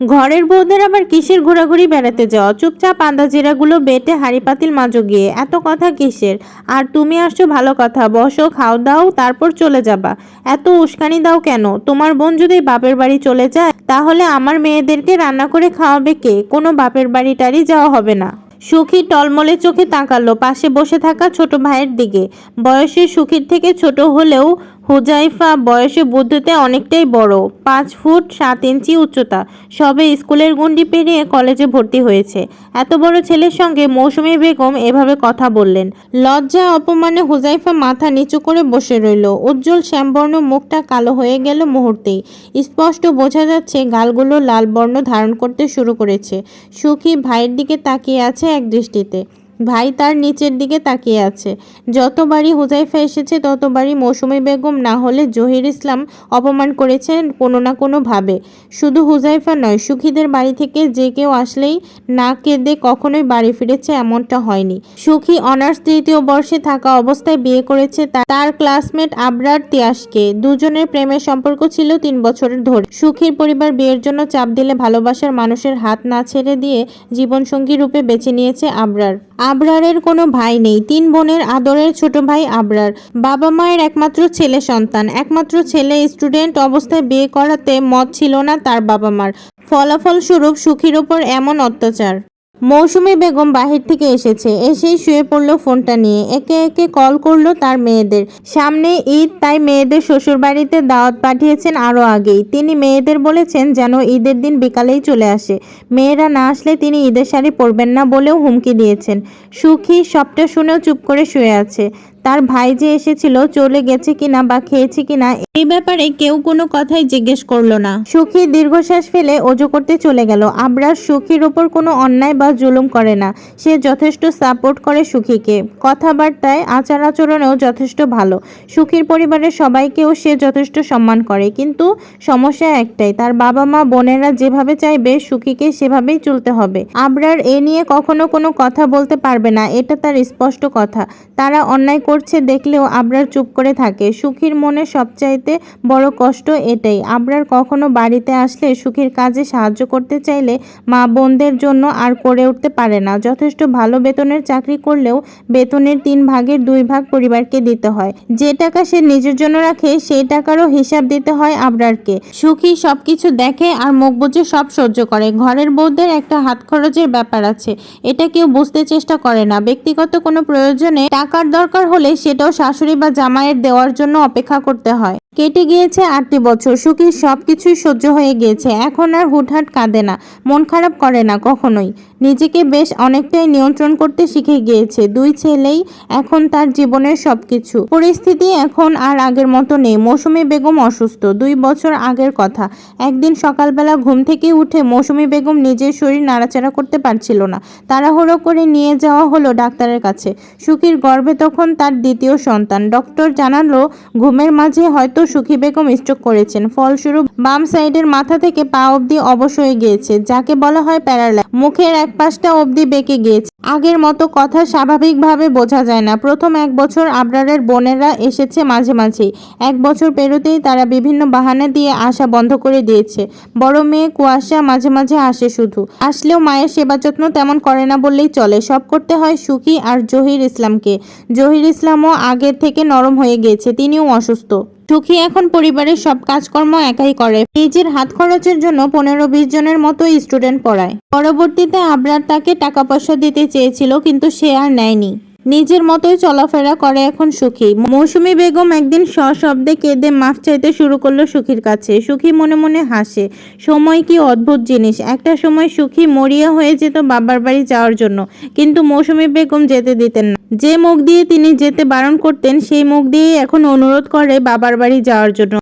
ঘরের বউদের আবার কিসের ঘোরাঘুরি বেড়াতে যাওয়া চুপচাপ আন্দাজিরাগুলো বেটে হাড়ি পাতিল মাজো গিয়ে এত কথা কিসের? আর তুমি আসছো ভালো কথা। বসো, খাও দাও, তারপর চলে যাবা। এত উস্কানি দাও কেন? তোমার বোন যদি বাপের বাড়ি চলে যায়, তাহলে আমার মেয়েদেরকে রান্না করে খাওয়াবে কে? কোনো বাপের বাড়ি টাড়ি যাওয়া হবে না। সুখী টলমলে চোখে তাকালো। পাশে বসে থাকা ছোট ভাইয়ের দিকে। বয়সে সুখীর থেকে ছোট হলেও হুজাইফা বয়সে বুদ্ধতে অনেকটাই বড়, পাঁচ ফুট সাত ইঞ্চি উচ্চতা। সবে স্কুলের গণ্ডি পেরিয়ে কলেজে ভর্তি হয়েছে। এত বড় ছেলের সঙ্গে মৌসুমী বেগম এভাবে কথা বললেন। লজ্জা, অপমানে হুজাইফা মাথা নিচু করে বসে রইল। উজ্জ্বল শ্যামবর্ণ মুখটা কালো হয়ে গেল মুহূর্তেই। স্পষ্ট বোঝা যাচ্ছে গালগুলো লাল বর্ণ ধারণ করতে শুরু করেছে। সুখী ভাইয়ের দিকে তাকিয়ে আছে এক দৃষ্টিতে। ভাই তার নিচের দিকে তাকিয়ে আছে। যতবারই হুজাইফা এসেছে, ততবারই মৌসুমি বেগম না হলে জহির ইসলাম অপমান করেছেন কোনো না কোনোভাবে। শুধু হুজাইফা নয়, সুখীদের বাড়ি থেকে যে কেউ আসলেই না কেঁদে কখনোই বাড়ি ফিরেছে এমনটা হয়নি। সুখী অনার্স তৃতীয় বর্ষে থাকা অবস্থায় বিয়ে করেছে তার ক্লাসমেট আবরার তিয়াসকে। দুজনের প্রেমের সম্পর্ক ছিল তিন বছরের ধরে। সুখীর পরিবার বিয়ের জন্য চাপ দিলে ভালোবাসার মানুষের হাত না ছেড়ে দিয়ে জীবনসঙ্গী রূপে বেছে নিয়েছে আবরার। আবরারের কোনো ভাই নেই। তিন বোনের আদরের ছোট ভাই আবরার। বাবা মায়ের একমাত্র ছেলে সন্তান। একমাত্র ছেলে স্টুডেন্ট অবস্থায় বিয়ে করাতে মত ছিল না তার বাবা মার। ফলাফলস্বরূপ সুখীর ওপর এমন অত্যাচার। মৌসুমী বেগম বাহির থেকে এসেছে। এসেই শুয়ে পড়ল ফোনটা নিয়ে। একে একে কল করল তার মেয়েদের। সামনে ঈদ, তাই মেয়েদের শ্বশুরবাড়িতে দাওয়াত পাঠিয়েছেন আরও আগেই। তিনি মেয়েদের বলেছেন যেন ঈদের দিন বিকালেই চলে আসে। মেয়েরা না আসলে তিনি ঈদের শাড়ি পরবেন না বলেও হুমকি দিয়েছেন। সুখী, সবটা শুনেও চুপ করে শুয়ে আছে। তার ভাই যে এসেছিল, চলে গেছে কিনা বা খেয়েছে কিনা, এই ব্যাপারে কেউ কোনো কথাই জিজ্ঞেস করল না। সুখী দীর্ঘশ্বাস ফেলে অজু করতে চলে গেল। আবরার সুখীর ওপর কোনো অন্যায় বা জুলুম করে না। সে যথেষ্ট সাপোর্ট করে সুখীকে। কথাবার্তায় আচার আচরণেও যথেষ্ট ভালো। সুখীর পরিবারের সবাইকেও সে যথেষ্ট সম্মান করে। কিন্তু সমস্যা একটাই, তার বাবা মা বোনেরা যেভাবে চাইবে, সুখীকে সেভাবেই চলতে হবে। আবরার এ নিয়ে কখনো কোনো কথা বলতে পারবে না, এটা তার স্পষ্ট কথা। তারা অন্যায় করছে দেখলেও আবরার চুপ করে থাকে। সুখীর মনে সবচাইতে বড় কষ্ট এটাই। আবরার কখনো বাড়িতে আসলে সুখীর কাজে সাহায্য করতে চাইলে মা বোনদের জন্য আর করে উঠতে পারে না। যথেষ্ট ভালো বেতনের চাকরি করলেও বেতনের তিন ভাগের দুই ভাগ পরিবারকে দিতে হয়। যে টাকা সে নিজের জন্য রাখে, সেই টাকারও হিসাব দিতে হয় আবরারকে। সুখী সবকিছু দেখে আর মুখ বুঝে সব সহ্য করে। ঘরের বউদের একটা হাত খরচের ব্যাপার আছে। এটা কেউ বুঝতে চেষ্টা করে না। ব্যক্তিগত কোনো প্রয়োজনে টাকার দরকার হলে সেটাও শাশুড়ি বা জামাইয়ের দেওয়ার জন্য অপেক্ষা করতে হয়। কেটে গিয়েছে আটটি বছর। সুখীর সবকিছুই সহ্য হয়ে গিয়েছে। এখন আর হুটহাট কাঁদে না, মন খারাপ করে না কখনোই। নিজেকে বেশ অনেকটাই নিয়ন্ত্রণ করতে শিখে গিয়েছে। দুই ছেলেই এখন তার জীবনের সবকিছু। পরিস্থিতি এখন আর আগের মতো নেই। মৌসুমি বেগম অসুস্থ। দুই বছর আগের কথা। একদিন সকালবেলা ঘুম থেকে উঠে মৌসুমী বেগম নিজের শরীর নাড়াচাড়া করতে পারছিল না। তাড়াহুড়ো করে নিয়ে যাওয়া হলো ডাক্তারের কাছে। সুখীর গর্ভে তখন তার দ্বিতীয় সন্তান। ডক্টর জানালো, ঘুমের মাঝে হয়তো সুখী বেগম স্ট্রোক করেছেন। ফলস্বরূপ বাম সাইডের মাথা থেকে পা অবধি অবশ হয়ে গিয়েছে, যাকে বলা হয় প্যারালাইজ। মুখের এক পাশটা অবধি বেঁকে গিয়েছে। আগের মতো কথা স্বাভাবিকভাবে বোঝা যায় না। প্রথম এক বছর আবরারের বোনেরা এসেছে মাঝে মাঝেই। এক বছর পেরোতেই তারা বিভিন্ন বাহানা দিয়ে আসা বন্ধ করে দিয়েছে। বড় মেয়ে কুয়াশা মাঝে মাঝে আসে শুধু। আসলেও মায়ের সেবা যত্ন তেমন করে না বললেই চলে। সব করতে হয় সুখী আর জহির ইসলামকে। জহির ইসলামও আগের থেকে নরম হয়ে গিয়েছে, তিনিও অসুস্থ। সুখী এখন পরিবারের সব কাজকর্ম একাই করে। নিজের হাত খরচের জন্য পনেরো বিশ জনের মতো স্টুডেন্ট পড়ায়। পরবর্তীতে আবরার তাকে টাকা পয়সা দিতে চেয়েছিল, কিন্তু সে আর নেয়নি। নিজের মতোই চলাফেরা করে এখন সুখী। মৌসুমী বেগম একদিন সশব্দে কেঁদে মাফ চাইতে শুরু করল সুখীর কাছে। সুখী মনে মনে হাসে, সময় কি অদ্ভুত জিনিস। একটা সময় সুখী মরিয়া হয়ে যেত বাবার বাড়ি যাওয়ার জন্য, কিন্তু মৌসুমী বেগম যেতে দিতেন না। যে মুখ দিয়ে তিনি যেতে বারণ করতেন, সেই মুখ দিয়েই এখন অনুরোধ করে বাবার বাড়ি যাওয়ার জন্য।